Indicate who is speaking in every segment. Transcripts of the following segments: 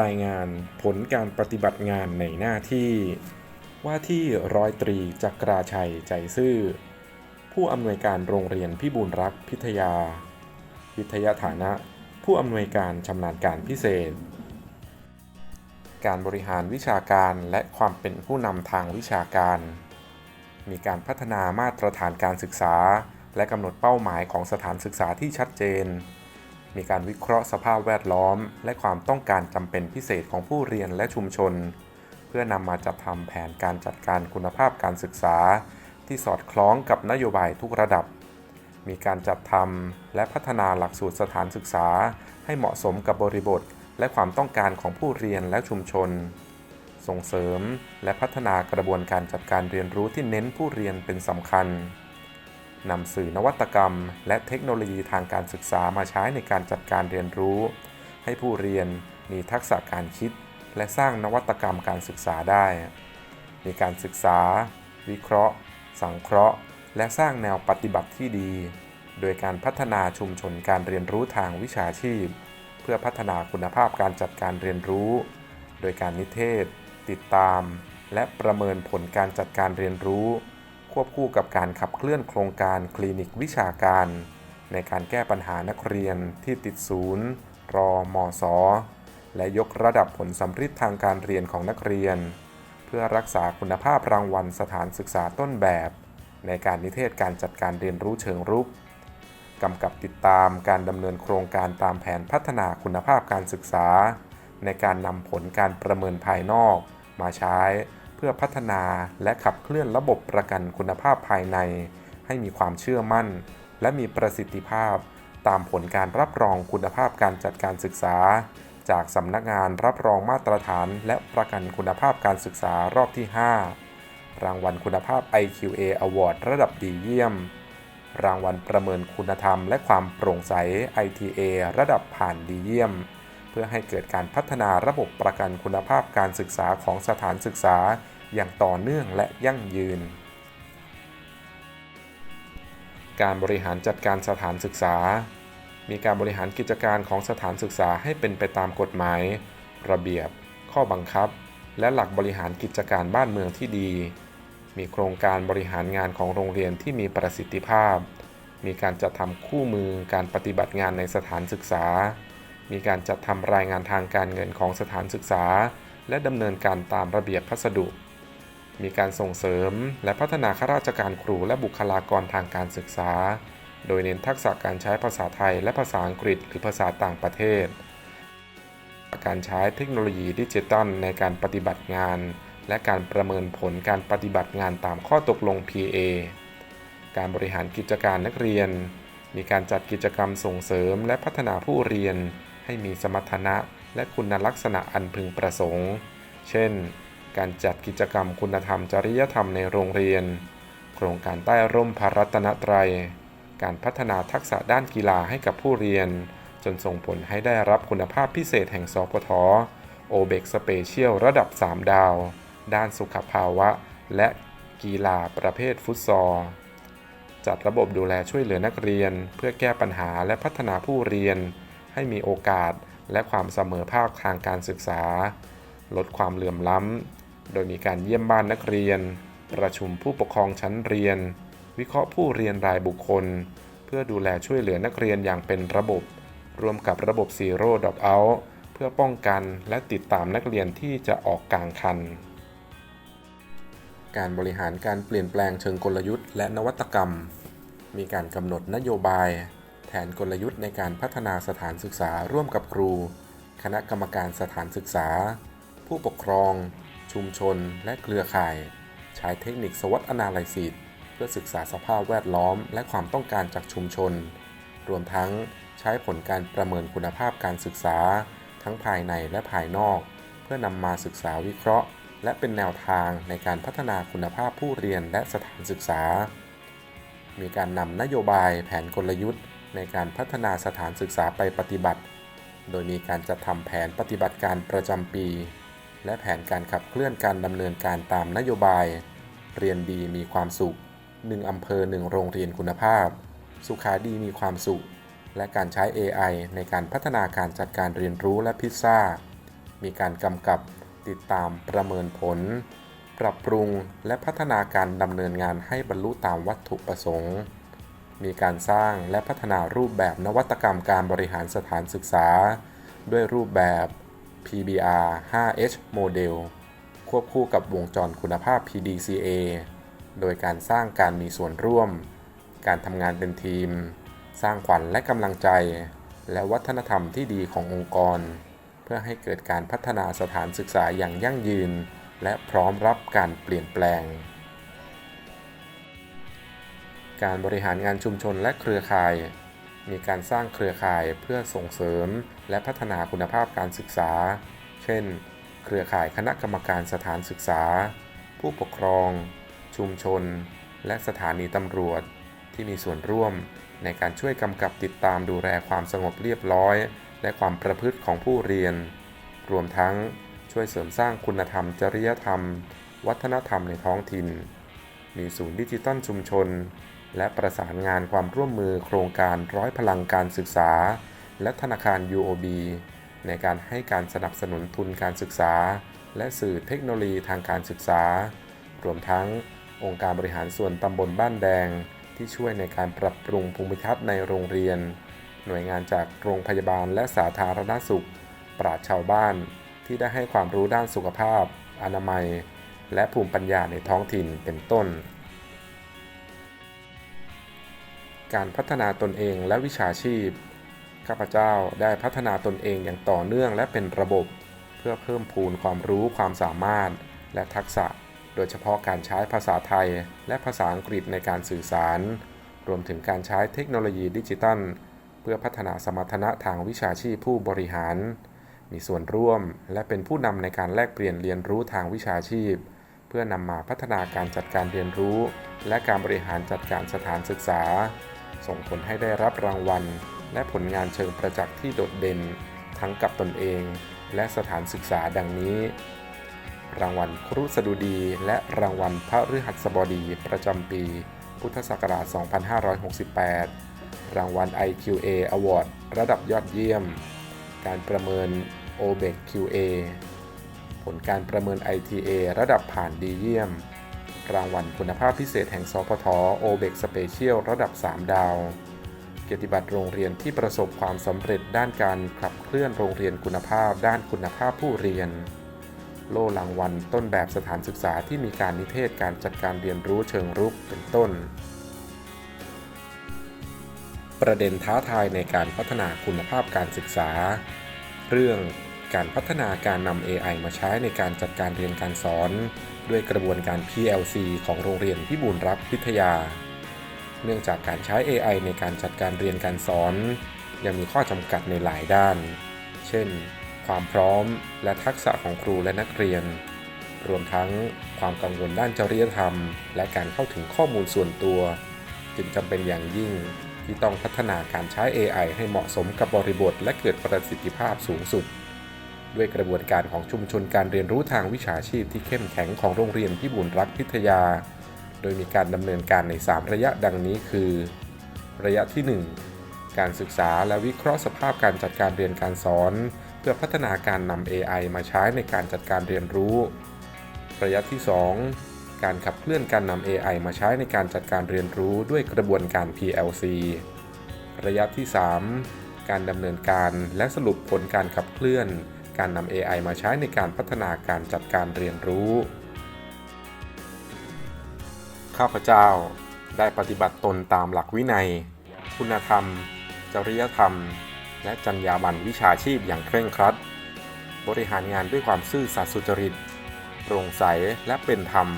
Speaker 1: รายงานผลการปฏิบัติงานในหน้าที่ ว่าที่ร้อยตรีจักราชัยใจซื่อ ผู้อำนวยการโรงเรียนพิบูลรักษ์พิทยาวิทยาฐานะ ผู้อำนวยการชำนาญการพิเศษ การบริหารวิชาการและความเป็นผู้นำทางวิชาการ มีการพัฒนามาตรฐานการศึกษา และกำหนดเป้าหมายของสถานศึกษาที่ชัดเจน มีการวิเคราะห์สภาพแวดล้อม และความต้องการจำเป็นพิเศษของผู้เรียนและชุมชน เพื่อนำมาจัดทำแผนการจัดการคุณภาพการศึกษา ที่สอดคล้องกับนโยบายทุกระดับ มีการจัดทำและพัฒนาหลักสูตรสถานศึกษา ให้เหมาะสมกับบริบท และความต้องการของผู้เรียนและชุมชน ส่งเสริม และพัฒนากระบวนการจัดการเรียนรู้ที่เน้นผู้เรียนเป็นสำคัญ นำสื่อนวัตกรรม และเทคโนโลยีทางการศึกษามาใช้ในการจัดการเรียนรู้ ให้ผู้เรียนมีทักษะการคิด และสร้างนวัตกรรมการศึกษาได้ มีการศึกษา วิเคราะห์ สังเคราะห์ และสร้างแนวปฏิบัติที่ดี โดยการพัฒนาชุมชนการเรียนรู้ทางวิชาชีพ เพื่อพัฒนาคุณภาพการจัดการเรียนรู้ โดยการนิเทศ ติดตาม และประเมินผลการจัดการเรียนรู้ ควบคู่กับการขับเคลื่อนโครงการคลินิกวิชาการ ในการแก้ปัญหานักเรียนที่ติดศูนย์ รอมอสอและยกระดับผลสำฤทธิ์ทางการเรียนของนักเรียน เพื่อรักษาคุณภาพรางวัลสถานศึกษาต้นแบบ ในการนิเทศการจัดการเรียนรู้เชิงรุกกำกับติดตามการดำเนินโครงการตามแผนพัฒนาคุณภาพการศึกษา ในการนำผลการประเมินภายนอกมาใช้ เพื่อพัฒนาและขับเคลื่อนระบบประกันคุณภาพภายใน ให้มีความเชื่อมั่น และมีประสิทธิภาพ ตามผลการรับรองคุณภาพการจัดการศึกษา จากสำนักงานรับรองมาตรฐาน และประกันคุณภาพการศึกษารอบที่ 5 รางวัลคุณภาพ IQA Award ระดับดีเยี่ยม รางวัลประเมินคุณธรรม และความโปร่งใส ITA ระดับผ่านดีเยี่ยม พื่อให้เกิดการพัฒนาระบบประกันคุณภาพการศึกษาของสถานศึกษา อย่างต่อเนื่องและยั่งยืน การบริหารจัดการสถานศึกษา มีการบริหารกิจการของสถานศึกษาให้เป็นไปตามกฎหมาย ระเบียบ ข้อบังคับ และหลักบริหารกิจการบ้านเมืองที่ดี มีโครงการบริหารงานของโรงเรียนที่มีประสิทธิภาพ มีการจัดทำคู่มือการปฏิบัติงานในสถานศึกษา มีการจัดทำรายงานทางการเงินของสถานศึกษา และดำเนินการตามระเบียบพัสดุ มีการส่งเสริมและพัฒนาข้าราชการครูและบุคลากรทางการศึกษา โดยเน้นทักษะการใช้ภาษาไทยและภาษาอังกฤษหรือภาษาต่างประเทศ การใช้เทคโนโลยีดิจิทัลในการปฏิบัติงาน และการประเมินผลการปฏิบัติงานตามข้อตกลง PA การบริหารกิจการนักเรียน มีการจัดกิจกรรมส่งเสริมและพัฒนาผู้เรียน ให้มีสมรรถนะและคุณลักษณะอันพึงประสงค์ เช่น การจัดกิจกรรมคุณธรรมจริยธรรมในโรงเรียน โครงการใต้ร่มพระรัตนตรัย การพัฒนาทักษะด้านกีฬาให้กับผู้เรียน จนส่งผลให้ได้รับคุณภาพพิเศษแห่งสพทโอเบกสเปเชียลระดับ 3 ดาว ด้านสุขภาวะ และกีฬาประเภทฟุตซอลจัดระบบดูแลช่วยเหลือนักเรียน เพื่อแก้ปัญหาและพัฒนาผู้เรียน ให้มีโอกาสและความเสมอภาคทางการศึกษา ลดความเหลื่อมล้ำ โดยมีการเยี่ยมบ้านนักเรียน ประชุมผู้ปกครองชั้นเรียน วิเคราะห์ผู้เรียนรายบุคคล เพื่อดูแลช่วยเหลือนักเรียนอย่างเป็นระบบ รวมกับระบบ Zero Drop Out เพื่อป้องกันและติดตามนักเรียนที่จะออกกลางคัน การบริหารการเปลี่ยนแปลงเชิงกลยุทธ์และนวัตกรรม มีการกำหนดนโยบาย แผนกลยุทธ์ในการพัฒนาสถานศึกษาร่วมกับครู คณะกรรมการสถานศึกษา ผู้ปกครอง ชุมชน และเครือข่าย ใช้เทคนิคสวอตอนาลิซิสเพื่อศึกษาสภาพแวดล้อม และความต้องการจากชุมชน รวมทั้งใช้ผลการประเมินคุณภาพการศึกษา ทั้งภายในและภายนอก เพื่อนำมาศึกษาวิเคราะห์ และเป็นแนวทางในการพัฒนาคุณภาพผู้เรียนและสถานศึกษา มีการนำนโยบายแผนกลยุทธ์ ในการพัฒนาสถานศึกษาไปปฏิบัติ โดยมีการจัดทำแผนปฏิบัติการประจำปี และแผนการขับเคลื่อนการดำเนินการตามนโยบาย เรียนดีมีความสุข 1 อำเภอ 1 โรงเรียนคุณภาพ สุขาดีมีความสุข และการใช้ AI ในการพัฒนาการจัดการเรียนรู้และพิซซ่า มีการกำกับติดตามประเมินผล ปรับปรุงและพัฒนาการดำเนินงานให้บรรลุตามวัตถุประสงค์ มีการสร้างและพัฒนารูปแบบนวัตกรรมการบริหารสถานศึกษา ด้วยรูปแบบ PBR 5H Model ควบคู่กับวงจรคุณภาพ PDCA โดยการสร้างการมีส่วนร่วม การทำงานเป็นทีม สร้างขวัญและกำลังใจ และวัฒนธรรมที่ดีขององค์กร เพื่อให้เกิดการพัฒนาสถานศึกษาอย่างยั่งยืน และพร้อมรับการเปลี่ยนแปลง การบริหารงานชุมชนและเครือข่าย มีการสร้างเครือข่ายเพื่อส่งเสริม และพัฒนาคุณภาพการศึกษา เช่น เครือข่ายคณะกรรมการสถานศึกษา ผู้ปกครอง ชุมชน และสถานีตำรวจ ที่มีส่วนร่วมในการช่วยกำกับติดตามดูแลความสงบเรียบร้อย และความประพฤติของผู้เรียน รวมทั้งช่วยเสริมสร้างคุณธรรมจริยธรรม วัฒนธรรมในท้องถิ่น มีศูนย์ดิจิตอลชุมชน และประสานงานความร่วมมือโครงการร้อยพลังการศึกษา และธนาคาร UOB ในการให้การสนับสนุนทุนการศึกษา และสื่อเทคโนโลยีทางการศึกษา รวมทั้งองค์การบริหารส่วนตำบลบ้านแดง ที่ช่วยในการปรับปรุงภูมิทัศน์ในโรงเรียน หน่วยงานจากโรงพยาบาลและสาธารณสุข ปราชชาวบ้าน ที่ได้ให้ความรู้ด้านสุขภาพ อนามัย และภูมิปัญญาในท้องถิ่นเป็นต้น การพัฒนาตนเองและวิชาชีพ ข้าพเจ้าได้พัฒนาตนเองอย่างต่อเนื่องและเป็นระบบ เพื่อเพิ่มพูนความรู้ความสามารถ และทักษะ โดยเฉพาะการใช้ภาษาไทย และภาษาอังกฤษในการสื่อสาร รวมถึงการใช้เทคโนโลยีดิจิตัล เพื่อพัฒนาสมรรถนะทางวิชาชีพผู้บริหาร มีส่วนร่วมและเป็นผู้นำในการแลกเปลี่ยนเรียนรู้ทางวิชาชีพ เพื่อนำมาพัฒนาการจัดการเรียนรู้ และการบริหารจัดการสถานศึกษา ส่งผลให้ได้รับรางวัล และผลงานเชิงประจักษ์ที่โดดเด่น ทั้งกับตนเอง และสถานศึกษาดังนี้ รางวัลครุสดุดี และรางวัลพระฤหัสบดีประจำปี พุทธศักราช 2568 รางวัล IQA Award ระดับยอดเยี่ยม การประเมิน OBEQA ผลการประเมิน ITA ระดับผ่านดีเยี่ยม รางวัลคุณภาพพิเศษแห่งสพท OBEC Special ระดับ 3 ดาว เกียรติบัตรโรงเรียนที่ประสบความสำเร็จด้านการขับเคลื่อนโรงเรียนคุณภาพด้านคุณภาพผู้เรียน โล่รางวัลต้นแบบสถานศึกษาที่มีการนิเทศการจัดการเรียนรู้เชิงรุกเป็นต้น ประเด็นท้าทายในการพัฒนาคุณภาพการศึกษา เรื่อง การพัฒนาการนำ AI มาใช้ในการจัดการเรียนการสอน ด้วยกระบวนการ PLC ของโรงเรียนพิบูลรักพิทยา เนื่องจากการใช้ AI ในการจัดการเรียนการสอน ยังมีข้อจำกัดในหลายด้าน เช่น ความพร้อมและทักษะของครูและนักเรียน รวมทั้งความกังวลด้านจริยธรรม และการเข้าถึงข้อมูลส่วนตัว จึงจำเป็นอย่างยิ่งที่ต้องพัฒนาการใช้ AI ให้เหมาะสมกับบริบทและเกิดประสิทธิภาพสูงสุด ด้วยกระบวนการของชุมชนการเรียนรู้ทางวิชาชีพที่เข้มแข็งของโรงเรียนพิบูลรักพิทยา โดยมีการดำเนินการใน 3 ระยะดังนี้คือ ระยะที่ 1 การศึกษาและวิเคราะห์สภาพการจัดการเรียนการสอน เพื่อพัฒนาการนำ AI มาใช้ในการจัดการเรียนรู้ ระยะที่ 2 การขับเคลื่อนการนำ AI มาใช้ในการจัดการเรียนรู้ด้วยกระบวนการ PLC ระยะที่ 3 การดำเนินการและสรุปผลการขับเคลื่อน การนำ AI มาใช้ในการพัฒนาการจัดการเรียนรู้ ข้าพเจ้าได้ปฏิบัติตนตามหลักวินัย คุณธรรม จริยธรรม และจรรยาบรรณวิชาชีพอย่างเคร่งครัด บริหารงานด้วยความซื่อสัตย์สุจริต โปร่งใสและเป็นธรรม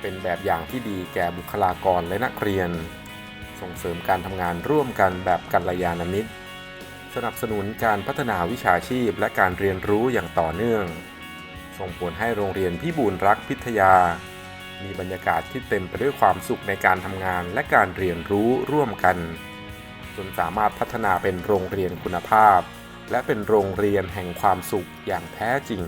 Speaker 1: เป็นแบบอย่างที่ดีแก่บุคลากรและนักเรียน ส่งเสริมการทำงานร่วมกันแบบกัลยาณมิตร สนับสนุนการพัฒนาวิชาชีพและการเรียนรู้อย่างต่อเนื่อง ส่งผลให้โรงเรียนพิบูลรักพิทยา มีบรรยากาศที่เต็มไปด้วยความสุขในการทำงานและการเรียนรู้ร่วมกัน จนสามารถพัฒนาเป็นโรงเรียนคุณภาพ และเป็นโรงเรียนแห่งความสุขอย่างแท้จริง